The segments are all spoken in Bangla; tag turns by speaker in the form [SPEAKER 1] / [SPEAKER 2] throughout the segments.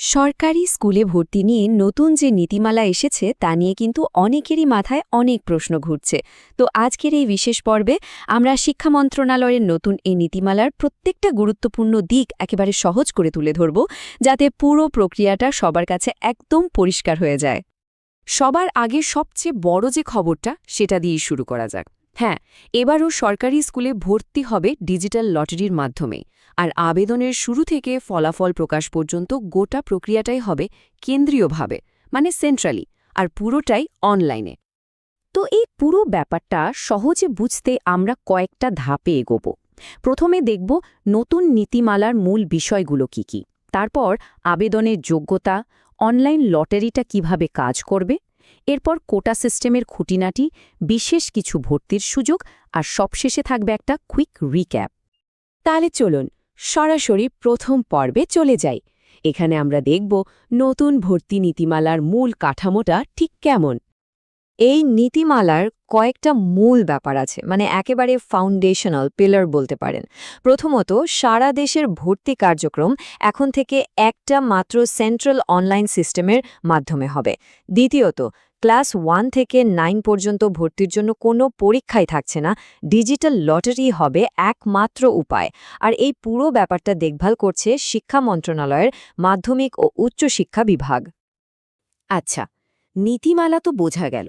[SPEAKER 1] সরকারি স্কুলে ভর্তি নিয়ে নতুন যে নীতিমালা এসেছে তা নিয়ে কিন্তু অনেকেরই মাথায় অনেক প্রশ্ন ঘুরছে। তো আজকের এই বিশেষ পর্বে আমরা শিক্ষা মন্ত্রণালয়ের নতুন এই নীতিমালার প্রত্যেকটা গুরুত্বপূর্ণ দিক একেবারে সহজ করে তুলে ধরব, যাতে পুরো প্রক্রিয়াটা সবার কাছে একদম পরিষ্কার হয়ে যায়। সবার আগে সবচেয়ে বড় যে খবরটা, সেটা দিয়েই শুরু করা যাক। হ্যাঁ এবারও সরকারি স্কুলে ভর্তি হবে ডিজিটাল লটারির মাধ্যমে। আর আবেদনের শুরু থেকে ফলাফল প্রকাশ পর্যন্ত গোটা প্রক্রিয়াটাই হবে কেন্দ্রীয়ভাবে মানে সেন্ট্রালি, আর পুরোটাই অনলাইনে। তো এই পুরো ব্যাপারটা সহজে বুঝতে আমরা কয়েকটা ধাপে এগোব। প্রথমে দেখব নতুন নীতিমালার মূল বিষয়গুলো কি কি। তারপর আবেদনের যোগ্যতা, অনলাইন লটারিটা কীভাবে কাজ করবে এরপর কোটা সিস্টেমের খুঁটিনাটি, বিশেষ কিছু ভর্তির সুযোগ আর সবশেষে থাকবে একটা কুইক রিক্যাপ। তাহলে চলুন, সরাসরি প্রথম পর্বে চলে যাই। এখানে আমরা দেখব নতুন ভর্তি নীতিমালার মূল কাঠামোটা ঠিক কেমন। এই নীতিমালার কয়েকটা মূল ব্যাপার আছে মানে একেবারে ফাউন্ডেশনাল পিলার বলতে পারেন। প্রথমত, সারা দেশের ভর্তি কার্যক্রম এখন থেকে একটা মাত্র সেন্ট্রাল অনলাইন সিস্টেমের মাধ্যমে হবে। দ্বিতীয়ত, ক্লাস ওয়ান থেকে নাইন পর্যন্ত ভর্তির জন্য কোনো পরীক্ষাই থাকছে না, ডিজিটাল লটারি হবে একমাত্র উপায়। আর এই পুরো ব্যাপারটা দেখভাল করছে শিক্ষা মন্ত্রণালয়ের মাধ্যমিক ও উচ্চশিক্ষা বিভাগ। আচ্ছা নীতিমালা তো বোঝা গেল।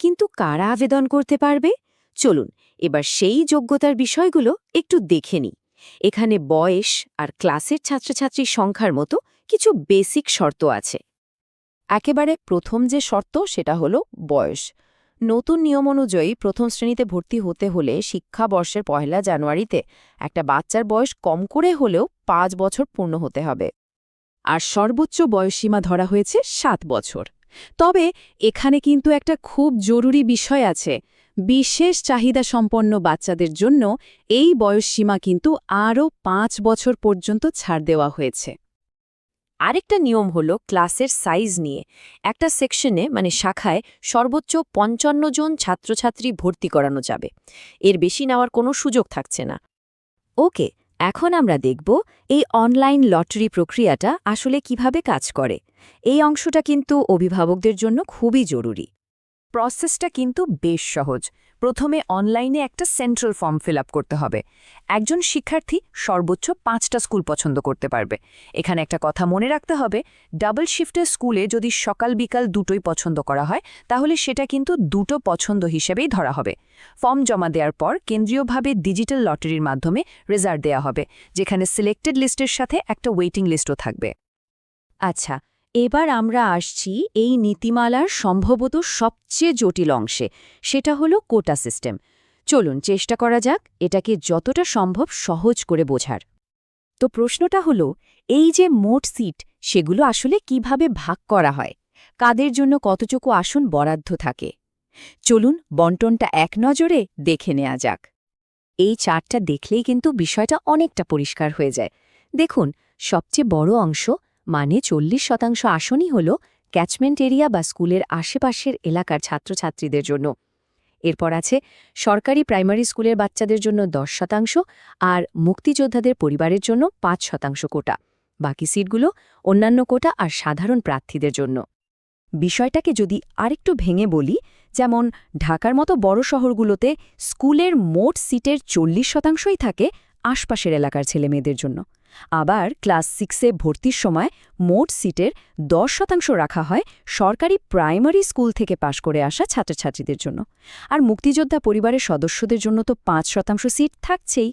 [SPEAKER 1] কিন্তু কারা আবেদন করতে পারবে? চলুন, এবার সেই যোগ্যতার বিষয়গুলো একটু দেখে নিই। এখানে বয়স আর ক্লাসের ছাত্রছাত্রীর সংখ্যার মতো কিছু বেসিক শর্ত আছে। একেবারে প্রথম যে শর্ত, সেটা হলো বয়স। নতুন নিয়ম অনুযায়ী প্রথম শ্রেণীতে ভর্তি হতে হলে শিক্ষাবর্ষের পয়লা জানুয়ারিতে একটা বাচ্চার বয়স কম করে হলেও পাঁচ বছর পূর্ণ হতে হবে। আর সর্বোচ্চ বয়সীমা ধরা হয়েছে সাত বছর। তবে এখানে কিন্তু একটা খুব জরুরি বিষয় আছে। বিশেষ চাহিদা সম্পন্ন বাচ্চাদের জন্য এই বয়সসীমা কিন্তু আরও পাঁচ বছর পর্যন্ত ছাড় দেওয়া হয়েছে। আরেকটা নিয়ম হলো ক্লাসের সাইজ নিয়ে। একটা সেকশনে মানে শাখায়, সর্বোচ্চ পঞ্চান্ন জন ছাত্রছাত্রী ভর্তি করানো যাবে। এর বেশি নেওয়ার কোনো সুযোগ থাকছে না। ওকে এখন আমরা দেখব এই অনলাইন লটারি প্রক্রিয়াটা আসলে কীভাবে কাজ করে। এই অংশটা কিন্তু অভিভাবকদের জন্য খুবই জরুরি। প্রসেসটা কিন্তু বেশ সহজ। প্রথমে অনলাইনে একটা সেন্ট্রাল ফর্ম ফিল করতে হবে। একজন শিক্ষার্থী সর্বোচ্চ পাঁচটা স্কুল পছন্দ করতে পারবে। এখানে একটা কথা মনে রাখতে হবে, ডাবল শিফটের স্কুলে যদি সকাল বিকাল দুটোই পছন্দ করা হয়, তাহলে সেটা কিন্তু দুটো পছন্দ হিসেবেই ধরা হবে। ফর্ম জমা দেওয়ার পর কেন্দ্রীয়ভাবে ডিজিটাল লটারির মাধ্যমে রেজাল্ট দেয়া হবে, যেখানে সিলেক্টেড লিস্টের সাথে একটা ওয়েটিং লিস্টও থাকবে। আচ্ছা এবার আমরা আসছি এই নীতিমালার সম্ভবত সবচেয়ে জটিল অংশে, সেটা হলো কোটা সিস্টেম। চলুন, চেষ্টা করা যাক এটাকে যতটা সম্ভব সহজ করে বোঝার। তো প্রশ্নটা হলো, এই যে মোট সিট, সেগুলো আসলে কীভাবে ভাগ করা হয়? কাদের জন্য কতটুকু আসন বরাদ্দ থাকে? চলুন, বন্টনটা এক নজরে দেখে নেওয়া যাক। এই চারটা দেখলেই কিন্তু বিষয়টা অনেকটা পরিষ্কার হয়ে যায়। দেখুন, সবচেয়ে বড় অংশ মানে চল্লিশ শতাংশ আসনই হল ক্যাচমেন্ট এরিয়া বা স্কুলের আশেপাশের এলাকার ছাত্রছাত্রীদের জন্য। এরপর আছে সরকারি প্রাইমারি স্কুলের বাচ্চাদের জন্য দশ শতাংশ আর মুক্তিযোদ্ধাদের পরিবারের জন্য পাঁচ শতাংশ কোটা। বাকি সিটগুলো অন্যান্য কোটা আর সাধারণ প্রার্থীদের জন্য। বিষয়টাকে যদি আরেকটু ভেঙে বলি, যেমন ঢাকার মতো বড় শহরগুলোতে স্কুলের মোট সিটের চল্লিশ শতাংশই থাকে আশপাশের এলাকার ছেলেমেয়েদের জন্য। আবার ক্লাস সিক্সে ভর্তির সময় মোট সিটের দশ শতাংশ রাখা হয় সরকারি প্রাইমারি স্কুল থেকে পাশ করে আসা ছাত্রছাত্রীদের জন্য। আর মুক্তিযোদ্ধা পরিবারের সদস্যদের জন্য তো পাঁচ শতাংশ সিট থাকছেই।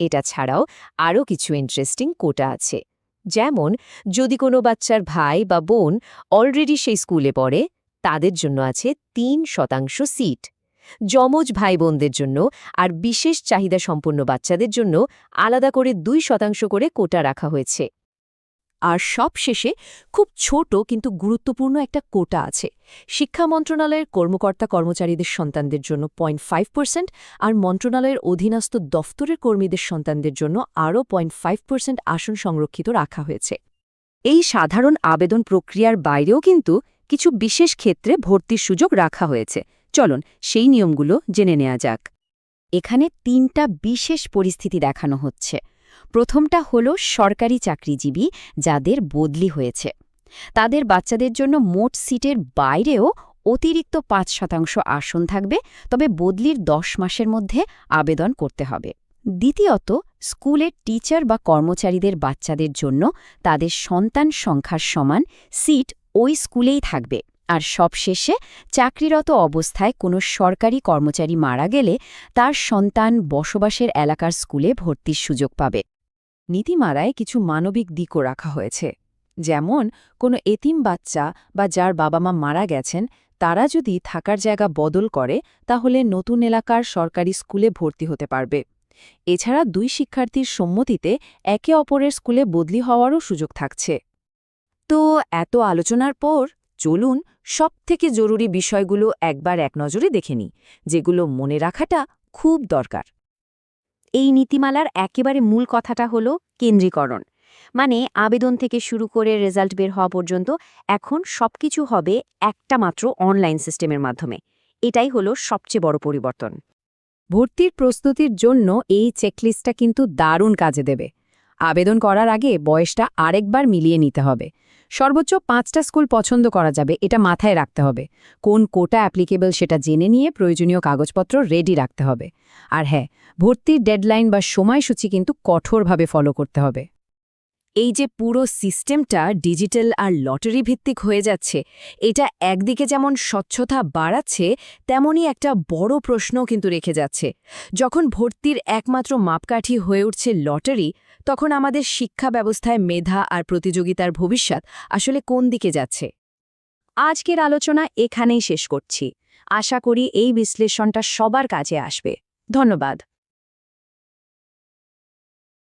[SPEAKER 1] এটা ছাড়াও আরও কিছু ইন্টারেস্টিং কোটা আছে। যেমন, যদি কোনো বাচ্চার ভাই বা বোন অলরেডি সেই স্কুলে পড়ে, তাদের জন্য আছে তিন শতাংশ সিট। যমজ ভাই বোনদের জন্য আর বিশেষ চাহিদা সম্পন্ন বাচ্চাদের জন্য আলাদা করে দুই শতাংশ করে কোটা রাখা হয়েছে। আর সব শেষে খুব ছোট কিন্তু গুরুত্বপূর্ণ একটা কোটা আছে। শিক্ষা মন্ত্রণালয়ের কর্মকর্তা কর্মচারীদের সন্তানদের জন্য পয়েন্ট ফাইভ পার্সেন্ট আর মন্ত্রণালয়ের অধীনস্থ দফতরের কর্মীদের সন্তানদের জন্য আরও পয়েন্ট ফাইভ পার্সেন্ট আসন সংরক্ষিত রাখা হয়েছে। এই সাধারণ আবেদন প্রক্রিয়ার বাইরেও কিন্তু কিছু বিশেষ ক্ষেত্রে ভর্তির সুযোগ রাখা হয়েছে। চলুন, সেই নিয়মগুলো জেনে নেওয়া যাক। এখানে তিনটা বিশেষ পরিস্থিতি দেখানো হচ্ছে। প্রথমটা হল সরকারি চাকরিজীবী যাদের বদলি হয়েছে। তাদের বাচ্চাদের জন্য মোট সিটের বাইরেও অতিরিক্ত পাঁচ শতাংশ আসন থাকবে, তবে বদলির দশ মাসের মধ্যে আবেদন করতে হবে। দ্বিতীয়ত, স্কুলের টিচার বা কর্মচারীদের বাচ্চাদের জন্য তাদের সন্তান সংখ্যার সমান সিট ওই স্কুলেই থাকবে। আর সবশেষে চাকরিরত অবস্থায় কোনো সরকারি কর্মচারী মারা গেলে তার সন্তান বসবাসের এলাকার স্কুলে ভর্তির সুযোগ পাবে। নীতিমালায় কিছু মানবিক দিকও রাখা হয়েছে। যেমন, কোনো এতিম বাচ্চা বা যার বাবা মা মারা গেছেন, তারা যদি থাকার জায়গা বদল করে, তাহলে নতুন এলাকার সরকারি স্কুলে ভর্তি হতে পারবে। এছাড়া দুই শিক্ষার্থীর সম্মতিতে একে অপরের স্কুলে বদলি হওয়ারও সুযোগ থাকছে। তো এত আলোচনার পর চলুন সবথেকে জরুরি বিষয়গুলো একবার এক নজরে দেখে নিই, যেগুলো মনে রাখাটা খুব দরকার।
[SPEAKER 2] এই নীতিমালার একেবারে মূল কথাটা হলো কেন্দ্রীকরণ। মানে আবেদন থেকে শুরু করে রেজাল্ট বের হওয়া পর্যন্ত এখন সবকিছু হবে একটা মাত্র অনলাইন সিস্টেমের মাধ্যমে। এটাই হলো সবচেয়ে বড় পরিবর্তন।
[SPEAKER 1] ভর্তির প্রস্তুতির জন্য এই চেকলিস্টটা কিন্তু দারুণ কাজে দেবে। আবেদন করার আগে বয়সটা আরেকবার মিলিয়ে নিতে হবে। সর্বোচ্চ পাঁচটা স্কুল পছন্দ করা যাবে, এটা মাথায় রাখতে হবে। কোন কোটা অ্যাপ্লিকেবল সেটা জেনে নিয়ে প্রয়োজনীয় কাগজপত্র রেডি রাখতে হবে। আর হ্যাঁ ভর্তির ডেডলাইন বা সময়সূচি কিন্তু কঠোরভাবে ফলো করতে হবে। এই যে পুরো সিস্টেমটা ডিজিটাল আর লটারি ভিত্তিক হয়ে যাচ্ছে, এটা একদিকে যেমন স্বচ্ছতা বাড়াচ্ছে, তেমনই একটা বড় প্রশ্ন কিন্তু রেখে যাচ্ছে। যখন ভর্তির একমাত্র মাপকাঠি হয়ে উঠছে লটারি, তখন আমাদের শিক্ষা ব্যবস্থায় মেধা আর প্রতিযোগিতার ভবিষ্যৎ আসলে কোন দিকে যাচ্ছে? আজকের আলোচনা এখানেই শেষ করছি। আশা করি এই বিশ্লেষণটা সবার কাজে আসবে। ধন্যবাদ।